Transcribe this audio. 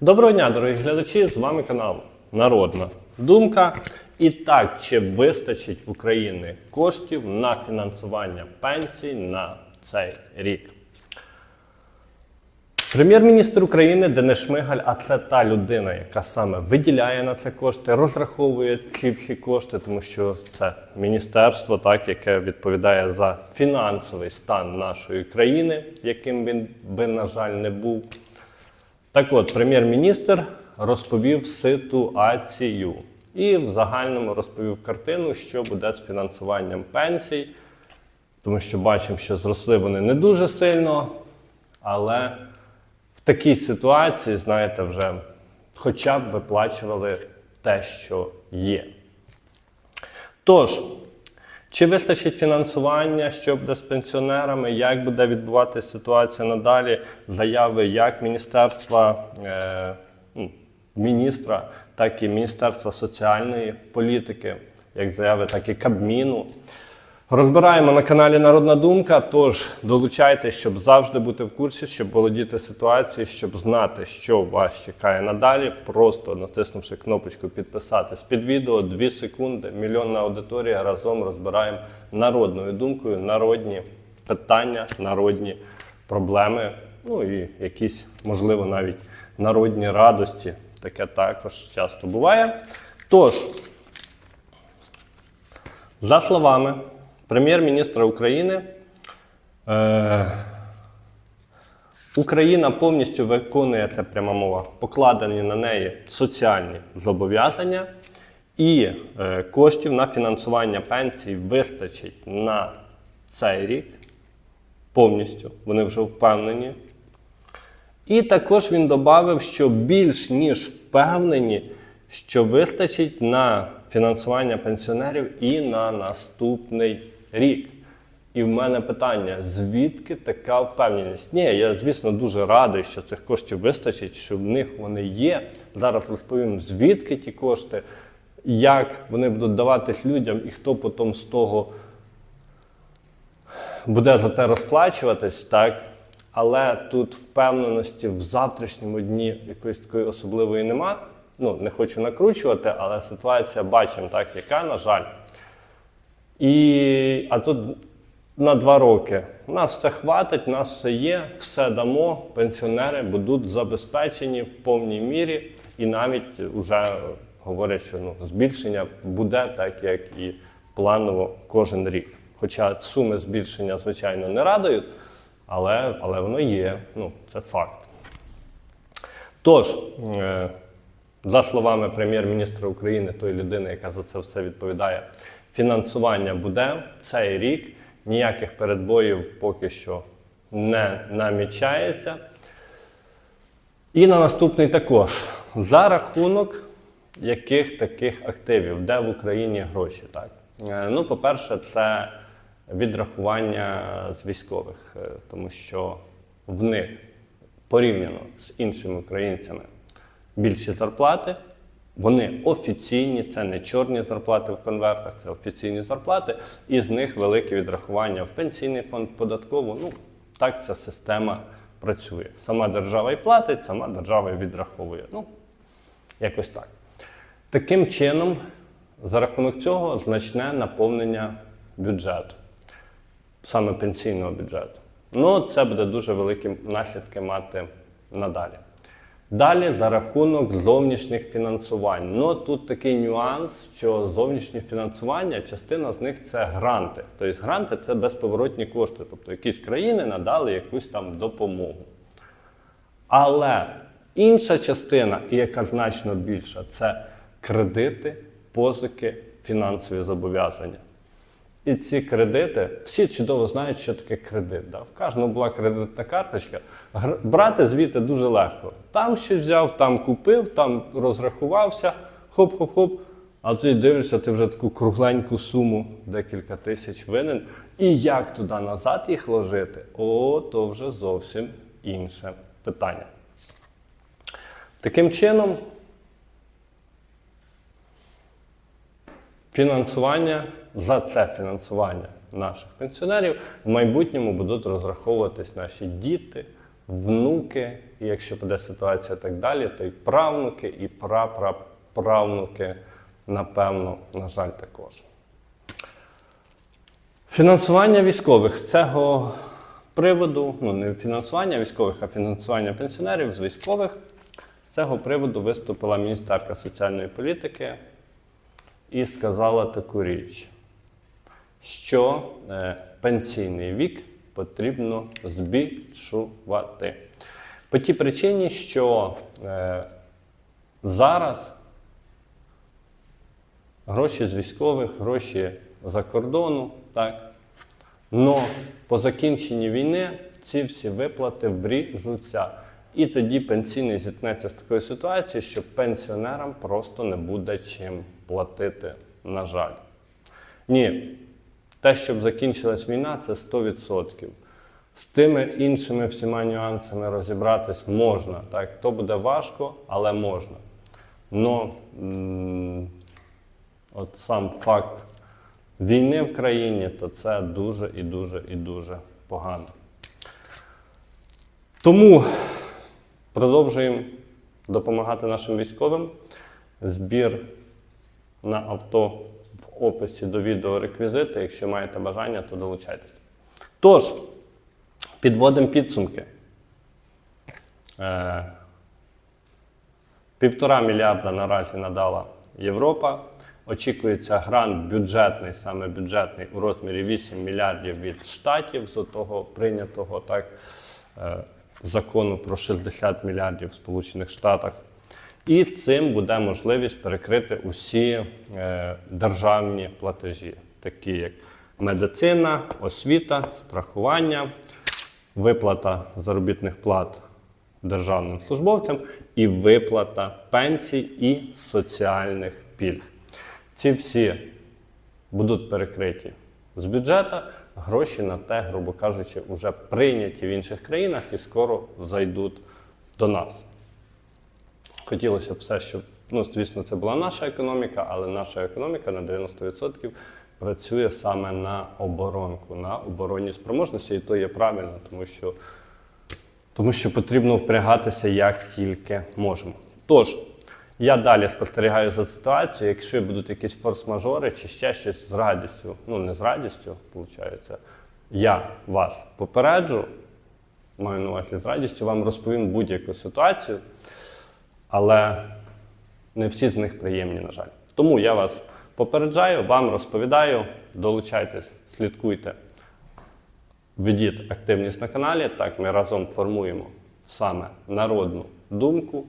Доброго дня, дорогі глядачі! З вами канал Народна Думка. І так, чи вистачить в Україні коштів на фінансування пенсій на цей рік? Прем'єр-міністр України Денис Шмигаль, а це та людина, яка саме виділяє на це кошти, розраховує ці всі кошти, тому що це міністерство, так, яке відповідає за фінансовий стан нашої країни, яким він би, на жаль, не був. Так от, прем'єр-міністр розповів ситуацію і в загальному розповів картину, що буде з фінансуванням пенсій, тому що бачимо, що зросли вони не дуже сильно, але в такій ситуації, знаєте, вже хоча б виплачували те, що є. Тож, чи вистачить фінансування, що буде з пенсіонерами, як буде відбуватися ситуація надалі? Заяви як Міністерства е, ну, міністра, так і Міністерства соціальної політики, як заяви, так і Кабміну. Розбираємо на каналі Народна Думка. Тож долучайтесь, щоб завжди бути в курсі, щоб володіти ситуацією, щоб знати, що вас чекає надалі. Просто натиснувши кнопочку підписатись під відео, 2 секунди, мільйонна аудиторія. Разом розбираємо народною думкою, народні питання, народні проблеми. Ну і якісь, можливо, навіть народні радості. Таке також часто буває. Тож. За словами прем'єр-міністра України, е, Україна повністю виконує це пряма мова, покладені на неї соціальні зобов'язання, і е, коштів на фінансування пенсій вистачить на цей рік повністю. Вони вже впевнені. І також він додав, що більш ніж впевнені, що вистачить на фінансування пенсіонерів і на наступний рік. І в мене питання: звідки така впевненість? Ні, я, звісно, дуже радий, що цих коштів вистачить, що в них вони є. Зараз розповім, звідки ті кошти, як вони будуть даватись людям і хто потім з того буде за те розплачуватись, так? Але тут впевненості в завтрашньому дні якоїсь такої особливої нема. Ну, не хочу накручувати, але ситуація бачимо, так, яка, на жаль. І, а тут на два роки. Нас все хватить, нас все є, все дамо. Пенсіонери будуть забезпечені в повній мірі, і навіть вже говорять, що ну, збільшення буде так, як і планово кожен рік. Хоча суми збільшення, звичайно, не радують, але, але воно є. Ну, це факт. Тож, е, за словами прем'єр-міністра України, тої людини, яка за це все відповідає, фінансування буде цей рік. Ніяких передбоїв поки що не намічається. І на наступний також за рахунок яких таких активів, де в Україні гроші. Так? Е, Ну, по-перше, це відрахування з військових, е, тому що в них порівняно з іншими українцями більші зарплати. Вони офіційні, це не чорні зарплати в конвертах, це офіційні зарплати, і з них велике відрахування в пенсійний фонд податкову. Ну, так ця система працює. Сама держава і платить, сама держава і відраховує. Ну, якось так. Таким чином, за рахунок цього, значне наповнення бюджету, саме пенсійного бюджету. Ну, це буде дуже великі наслідки мати надалі. Далі за рахунок зовнішніх фінансувань. Ну тут такий нюанс, що зовнішнє фінансування, частина з них це гранти. Тобто гранти це безповоротні кошти. Тобто якісь країни надали якусь там допомогу. Але інша частина, і яка значно більша, це кредити, позики, фінансові зобов'язання. І ці кредити, всі чудово знають, що таке кредит. Да? В кожного була кредитна карточка. Брати звідти дуже легко. Там щось взяв, там купив, там розрахувався, хоп-хоп-хоп. А ти дивишся, ти вже таку кругленьку суму, декілька тисяч винен. І як туди назад їх ложити? О, то вже зовсім інше питання. Таким чином, фінансування за це фінансування наших пенсіонерів в майбутньому будуть розраховуватись наші діти, внуки, і якщо буде ситуація так далі, то й правнуки, і прапраправнуки, напевно, на жаль, також. Фінансування військових з цього приводу, ну не фінансування військових, а фінансування пенсіонерів з військових. З цього приводу виступила міністерка соціальної політики і сказала таку річ, що е, пенсійний вік потрібно збільшувати. По тій причині, що е, зараз гроші з військових, гроші за кордону, так. Но по закінченні війни ці всі виплати вріжуться. І тоді пенсійний зіткнеться з такою ситуацією, що пенсіонерам просто не буде чим платити, на жаль. Ні, те, щоб закінчилась війна, це 100%. З тими іншими всіма нюансами розібратись можна. Так? То буде важко, але можна. Но от сам факт війни в країні, то це дуже і дуже і дуже погано. Тому продовжуємо допомагати нашим військовим. Збір на авто в описі до відео реквізити. Якщо маєте бажання, то долучайтесь. Тож, підводимо підсумки. Е, Півтора мільярда наразі надала Європа. Очікується грант бюджетний, саме бюджетний, у розмірі 8 мільярдів від штатів з того прийнятого так, е, закону про 60 мільярдів в Сполучених Штатах. І цим буде можливість перекрити усі е, державні платежі, такі як медицина, освіта, страхування, виплата заробітних плат державним службовцям і виплата пенсій і соціальних пільг. Ці всі будуть перекриті з бюджету. Гроші на те, грубо кажучи, вже прийняті в інших країнах і скоро зайдуть до нас. Хотілося б все, щоб, ну, звісно, це була наша економіка, але наша економіка на 90% працює саме на оборонку, на оборонні спроможності, і то є правильно, тому що тому що потрібно впрягатися як тільки можемо. Тож, я далі спостерігаю за ситуацією. Якщо будуть якісь форс-мажори чи ще щось з радістю, ну не з радістю, виходить, я вас попереджу, маю на увазі з радістю, вам розповім будь-яку ситуацію, але не всі з них приємні, на жаль. Тому я вас попереджаю, вам розповідаю, долучайтесь, слідкуйте. Ведіть активність на каналі, так ми разом формуємо саме народну думку.